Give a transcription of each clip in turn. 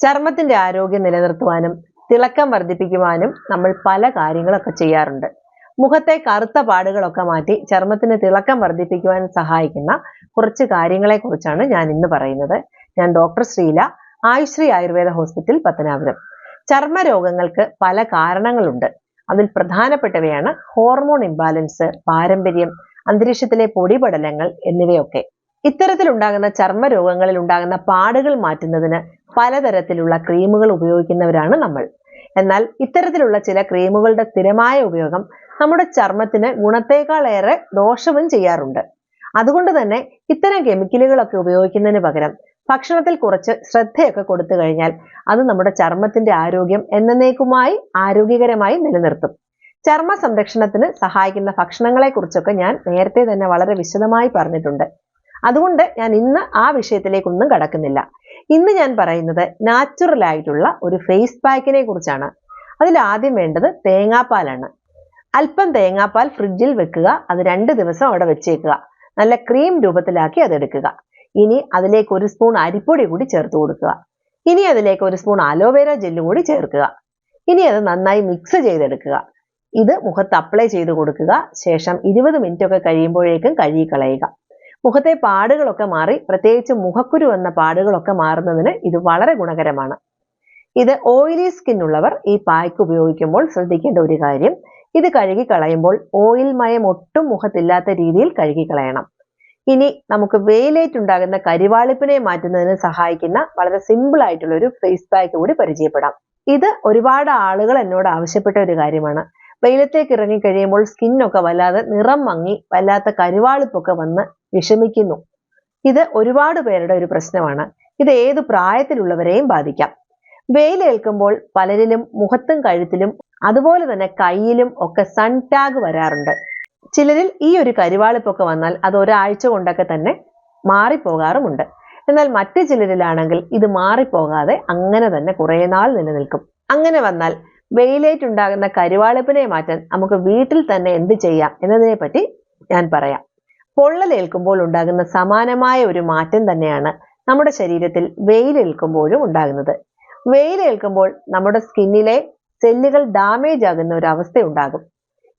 ചർമ്മത്തിന്റെ ആരോഗ്യം നിലനിർത്തുവാനും തിളക്കം വർദ്ധിപ്പിക്കുവാനും നമ്മൾ പല കാര്യങ്ങളൊക്കെ ചെയ്യാറുണ്ട്. മുഖത്തെ കറുത്ത പാടുകളൊക്കെ മാറ്റി ചർമ്മത്തിന് തിളക്കം വർദ്ധിപ്പിക്കുവാൻ സഹായിക്കുന്ന കുറച്ച് കാര്യങ്ങളെക്കുറിച്ചാണ് ഞാൻ ഇന്ന് പറയുന്നത്. ഞാൻ ഡോക്ടർ ശ്രീല ആയുശ്രീ ആയുർവേദ ഹോസ്പിറ്റൽ പത്തനാപുരം. ചർമ്മ രോഗങ്ങൾക്ക് പല കാരണങ്ങളുണ്ട്. അതിൽ പ്രധാനപ്പെട്ടവയാണ് ഹോർമോൺ ഇംബാലൻസ് പാരമ്പര്യം അന്തരീക്ഷത്തിലെ പൊടിപടലങ്ങൾ എന്നിവയൊക്കെ. ഇത്തരത്തിലുണ്ടാകുന്ന ചർമ്മ രോഗങ്ങളിൽ ഉണ്ടാകുന്ന പാടുകൾ മാറ്റുന്നതിന് പലതരത്തിലുള്ള ക്രീമുകൾ ഉപയോഗിക്കുന്നവരാണ് നമ്മൾ. എന്നാൽ ഇത്തരത്തിലുള്ള ചില ക്രീമുകളുടെ സ്ഥിരമായ ഉപയോഗം നമ്മുടെ ചർമ്മത്തിന് ഗുണത്തേക്കാളേറെ ദോഷവും ചെയ്യാറുണ്ട്. അതുകൊണ്ട് തന്നെ ഇത്തരം കെമിക്കലുകളൊക്കെ ഉപയോഗിക്കുന്നതിന് പകരം ഭക്ഷണത്തിൽ കുറച്ച് ശ്രദ്ധയൊക്കെ കൊടുത്തു കഴിഞ്ഞാൽ അത് നമ്മുടെ ചർമ്മത്തിന്റെ ആരോഗ്യം എന്നേക്കുമായി ആരോഗ്യകരമായി നിലനിർത്തും. ചർമ്മ സംരക്ഷണത്തിന് സഹായിക്കുന്ന ഭക്ഷണങ്ങളെ കുറിച്ചൊക്കെ ഞാൻ നേരത്തെ തന്നെ വളരെ വിശദമായി പറഞ്ഞിട്ടുണ്ട്. അതുകൊണ്ട് ഞാൻ ഇന്ന് ആ വിഷയത്തിലേക്കൊന്നും കടക്കുന്നില്ല. ഇന്ന് ഞാൻ പറയുന്നത് നാച്ചുറൽ ആയിട്ടുള്ള ഒരു ഫേസ് പാക്കിനെ കുറിച്ചാണ്. അതിൽ ആദ്യം വേണ്ടത് തേങ്ങാപ്പാലാണ്. അല്പം തേങ്ങാപ്പാൽ ഫ്രിഡ്ജിൽ വെക്കുക. അത് രണ്ട് ദിവസം അവിടെ വെച്ചേക്കുക. നല്ല ക്രീം രൂപത്തിലാക്കി അത് എടുക്കുക. ഇനി അതിലേക്ക് ഒരു സ്പൂൺ അരിപ്പൊടി കൂടി ചേർത്ത് കൊടുക്കുക. ഇനി അതിലേക്ക് ഒരു സ്പൂൺ അലോവേര ജെല്ലും കൂടി ചേർക്കുക. ഇനി അത് നന്നായി മിക്സ് ചെയ്തെടുക്കുക. ഇത് മുഖത്ത് അപ്ലൈ ചെയ്ത് കൊടുക്കുക. ശേഷം ഇരുപത് മിനിറ്റ് ഒക്കെ കഴിയുമ്പോഴേക്കും കഴുകി കളയുക. മുഖത്തെ പാടുകളൊക്കെ മാറി പ്രത്യേകിച്ച് മുഖക്കുരു എന്ന പാടുകളൊക്കെ മാറുന്നതിന് ഇത് വളരെ ഗുണകരമാണ്. ഇത് ഓയിലി സ്കിൻ ഉള്ളവർ ഈ പായ്ക്ക് ഉപയോഗിക്കുമ്പോൾ ശ്രദ്ധിക്കേണ്ട ഒരു കാര്യം. ഇത് കഴുകി കളയുമ്പോൾ ഓയിൽ മയം ഒട്ടും മുഖത്തില്ലാത്ത രീതിയിൽ കഴുകി കളയണം ഇനി നമുക്ക് വെയിലേറ്റ് ഉണ്ടാകുന്ന കരിവാളിപ്പിനെ മാറ്റുന്നതിന് സഹായിക്കുന്ന വളരെ സിമ്പിൾ ആയിട്ടുള്ള ഒരു ഫേസ് പാക്ക് കൂടി പരിചയപ്പെടാം. ഇത് ഒരുപാട് ആളുകൾ എന്നോട് ആവശ്യപ്പെട്ട ഒരു കാര്യമാണ്. വെയിലത്തേക്ക് ഇറങ്ങി കഴിയുമ്പോൾ സ്കിന്നൊക്കെ വല്ലാതെ നിറം മങ്ങി വല്ലാത്ത കരിവാളിപ്പൊക്കെ വന്ന് വിഷമിക്കുന്നു. ഇത് ഒരുപാട് പേരുടെ ഒരു പ്രശ്നമാണ്. ഇത് ഏത് പ്രായത്തിലുള്ളവരെയും ബാധിക്കാം. വെയിലേൽക്കുമ്പോൾ പലരിലും മുഖത്തും കഴുത്തിലും അതുപോലെ തന്നെ കയ്യിലും ഒക്കെ സൺ ടാഗ് വരാറുണ്ട്. ചിലരിൽ ഈ ഒരു കരിവാളിപ്പൊക്കെ വന്നാൽ അത് ഒരാഴ്ച കൊണ്ടൊക്കെ തന്നെ മാറിപ്പോകാറുമുണ്ട്. എന്നാൽ മറ്റു ചിലരിലാണെങ്കിൽ ഇത് മാറിപ്പോകാതെ അങ്ങനെ തന്നെ കുറേ നാൾ നിലനിൽക്കും. അങ്ങനെ വന്നാൽ വെയിലേറ്റുണ്ടാകുന്ന കരിവാളിപ്പിനെ മാറ്റാൻ നമുക്ക് വീട്ടിൽ തന്നെ എന്ത് ചെയ്യാം എന്നതിനെ പറ്റി ഞാൻ പറയാം. പൊള്ളലേൽക്കുമ്പോൾ ഉണ്ടാകുന്ന സമാനമായ ഒരു മാറ്റം തന്നെയാണ് നമ്മുടെ ശരീരത്തിൽ വെയിലേൽക്കുമ്പോഴും ഉണ്ടാകുന്നത്. വെയിലേൽക്കുമ്പോൾ നമ്മുടെ സ്കിന്നിലെ സെല്ലുകൾ ഡാമേജ് ആകുന്ന ഒരു അവസ്ഥ ഉണ്ടാകും.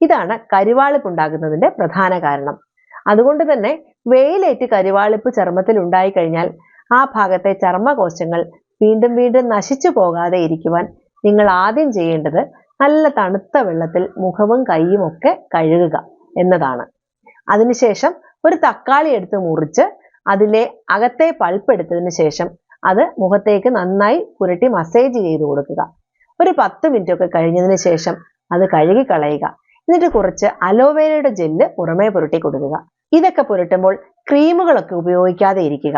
ഇതാണ് കരുവാളിപ്പ് ഉണ്ടാകുന്നതിന്റെ പ്രധാന കാരണം. അതുകൊണ്ട് തന്നെ വെയിലേറ്റ് കരുവാളിപ്പ് ചർമ്മത്തിൽ ഉണ്ടായി കഴിഞ്ഞാൽ ആ ഭാഗത്തെ ചർമ്മകോശങ്ങൾ വീണ്ടും വീണ്ടും നശിച്ചു പോകാതെ ഇരിക്കുവാൻ നിങ്ങൾ ആദ്യം ചെയ്യേണ്ടത് നല്ല തണുത്ത വെള്ളത്തിൽ മുഖവും കൈയും ഒക്കെ കഴുകുക എന്നതാണ്. അതിനുശേഷം ഒരു തക്കാളി എടുത്ത് മുറിച്ച് അതിലെ അകത്തെ പൾപ്പ് എടുത്തതിന് ശേഷം അത് മുഖത്തേക്ക് നന്നായി പുരട്ടി മസേജ് ചെയ്ത് കൊടുക്കുക. ഒരു പത്ത് മിനിറ്റ് ഒക്കെ കഴിഞ്ഞതിന് ശേഷം അത് കഴുകി കളയുക. എന്നിട്ട് കുറച്ച് അലോവേരയുടെ ജെല്ല് പുറമേ പുരട്ടി കൊടുക്കുക. ഇതൊക്കെ പുരട്ടുമ്പോൾ ക്രീമുകളൊക്കെ ഉപയോഗിക്കാതെ ഇരിക്കുക.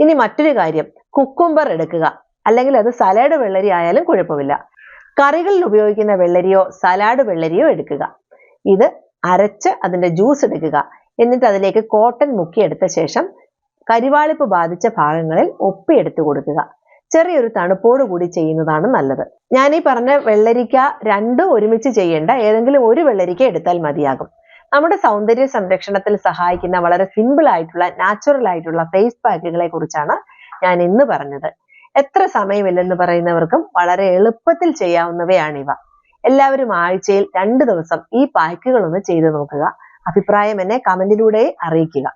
ഇനി മറ്റൊരു കാര്യം കുക്കുംബർ എടുക്കുക. അല്ലെങ്കിൽ അത് സലാഡ് വെള്ളരി ആയാലും കുഴപ്പമില്ല. കറികളിൽ ഉപയോഗിക്കുന്ന വെള്ളരിയോ സലാഡ് വെള്ളരിയോ എടുക്കുക. ഇത് അരച്ച് അതിന്റെ ജ്യൂസ് എടുക്കുക. എന്നിട്ട് അതിലേക്ക് കോട്ടൺ മുക്കിയെടുത്ത ശേഷം കരിവാളിപ്പ് ബാധിച്ച ഭാഗങ്ങളിൽ ഒപ്പിയെടുത്ത് കൊടുക്കുക. ചെറിയൊരു തണുപ്പോട് കൂടി ചെയ്യുന്നതാണ് നല്ലത്. ഞാൻ ഈ പറഞ്ഞ വെള്ളരിക്ക രണ്ടും ഒരുമിച്ച് ചെയ്യേണ്ട ഏതെങ്കിലും ഒരു വെള്ളരിക്ക എടുത്താൽ മതിയാകും. നമ്മുടെ സൗന്ദര്യ സംരക്ഷണത്തിൽ സഹായിക്കുന്ന വളരെ സിമ്പിൾ ആയിട്ടുള്ള നാച്ചുറൽ ആയിട്ടുള്ള ഫേസ് പാക്കുകളെ കുറിച്ചാണ് ഞാൻ ഇന്ന് പറഞ്ഞത്. എത്ര സമയമില്ലെന്ന് പറയുന്നവർക്കും വളരെ എളുപ്പത്തിൽ ചെയ്യാവുന്നവയാണിവ. എല്ലാവരും ആഴ്ചയിൽ രണ്ട് ദിവസം ഈ പാക്കുകൾ ഒന്ന് ചെയ്തു നോക്കുക. അഭിപ്രായം എന്നെ കമന്റിലൂടെ അറിയിക്കുക.